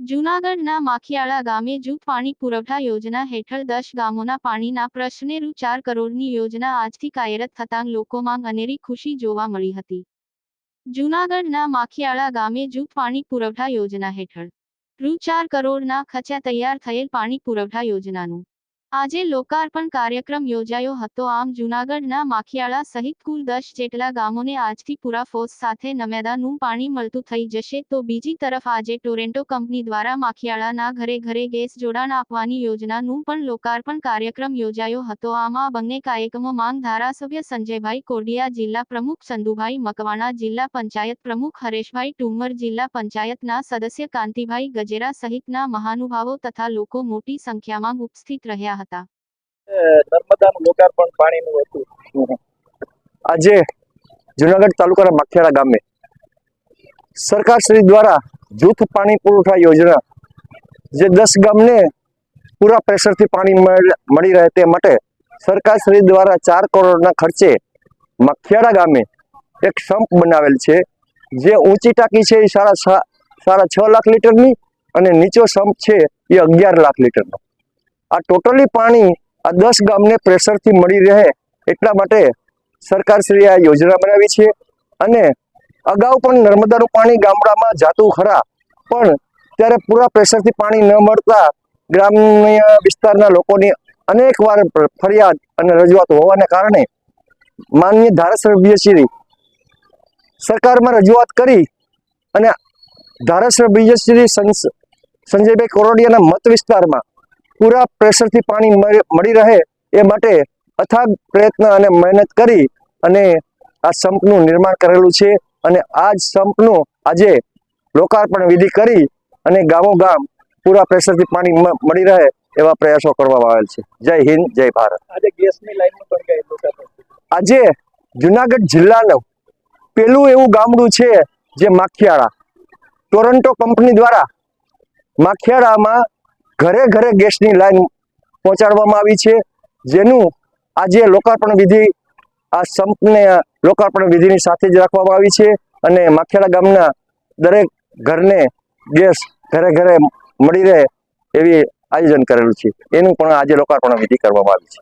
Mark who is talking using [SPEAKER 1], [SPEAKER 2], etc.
[SPEAKER 1] જૂનાગઢના માખિયાળા ગામે જૂથ પાણી પુરવઠા યોજના હેઠળ દસ ગામોના પાણીના પ્રશ્ને રૂ ચાર કરોડની યોજના આજથી કાર્યરત થતાં લોકોમાં અનેરી ખુશી જોવા મળી હતી. જૂનાગઢના માખિયાળા ગામે જૂથ પાણી પુરવઠા યોજના હેઠળ રૂ ચાર કરોડના ખર્ચા તૈયાર થયેલ પાણી પુરવઠા યોજનાનું આજે લોકાર્પણ કાર્યક્રમ યોજાયો હતો. આમ જૂનાગઢના માખિયાળા સહિત કુલ દસ જેટલા ગામોને આજથી પૂરા ફોર્સ સાથે નમેદાનું પાણી મળતું થઈ જશે. તો બીજી તરફ આજે ટોરેન્ટો કંપની દ્વારા માખિયાળાના ઘરે ઘરે ગેસ જોડાણ આપવાની યોજનાનું પણ લોકાર્પણ કાર્યક્રમ યોજાયો હતો. આમાં બંને કાર્યક્રમો માંગ ધારાસભ્ય સંજયભાઈ કોડિયા જિલ્લા પ્રમુખ સંધુભાઈ મકવાણા, જિલ્લા પંચાયત પ્રમુખ હરેશભાઈ ટુમર જિલ્લા પંચાયતના સદસ્ય કાંતિભાઈ ગજેરા સહિતના મહાનુભાવો તથા લોકો મોટી સંખ્યામાં ઉપસ્થિત રહ્યા હતા.
[SPEAKER 2] નર્મદાનું લોકાર્પણ પાણીનું હતું. આજે જુનાગઢ તાલુકાના માખિયાળા ગામે સરકાર શ્રી દ્વારા જૂથ પાણી પુરવઠા યોજના જે દસ ગામને પૂરા પ્રેશરથી પાણી મળ- રહે તે માટે સરકાર શ્રી દ્વારા ચાર કરોડના ખર્ચે મખિયાળા ગામે એક સંપ બનાવેલ છે, જે ઊંચી ટાંકી છે એ સાડા સાડા છ લાખ લીટરની અને નીચો સંપ છે એ અગિયાર લાખ લીટરનો. આ ટોટલી પાણી આ દસ ગામને પ્રેશરથી મળી રહે એટલા માટે સરકારશ્રીએ આ યોજના બનાવી છે. અને અગાઉ પણ નર્મદાનું પાણી ગામડામાં જાતું ખરા, પણ ત્યારે પૂરા પ્રેશરથી પાણી ન મળતા ગ્રામ્ય વિસ્તારના લોકોની અનેક વાર ફરિયાદ અને રજૂઆત હોવાને કારણે માન્ય ધારાસભ્યશ્રી સરકારમાં રજૂઆત કરી અને ધારાસભ્યશ્રી સંજયભાઈ કોરોડિયાના મત વિસ્તારમાં પૂરા પ્રેશરથી પાણી મળી રહે એ માટે અથાગ પ્રયત્ન અને મહેનત કરી અને આ સંપનું નિર્માણ કરેલું છે અને આ જ સંપનું આજે લોકાર્પણ વિધિ કરી અને ગામો ગામ પૂરા પ્રેશરથી પાણી મળી રહે એવા પ્રયાસો કરવામાં આવેલ છે. જય હિન્દ જય ભારત.
[SPEAKER 3] આજે ગેસની લાઈન
[SPEAKER 2] આજે જુનાગઢ જિલ્લાનું પેલું એવું ગામડું છે જે માખિયાળા. ટોરન્ટો કંપની દ્વારા માખિયાળામાં ઘરે ઘરે ગેસની લાઈન પહોંચાડવામાં આવી છે. જેનું આજે લોકાર્પણ વિધિ આ સંપને લોકાર્પણ વિધિની સાથે જ રાખવામાં આવી છે અને માખેડા ગામના દરેક ઘરને ગેસ ઘરે ઘરે મળી રહે એવી આયોજન કરેલું છે. એનું પણ આજે લોકાર્પણ વિધિ કરવામાં આવી છે.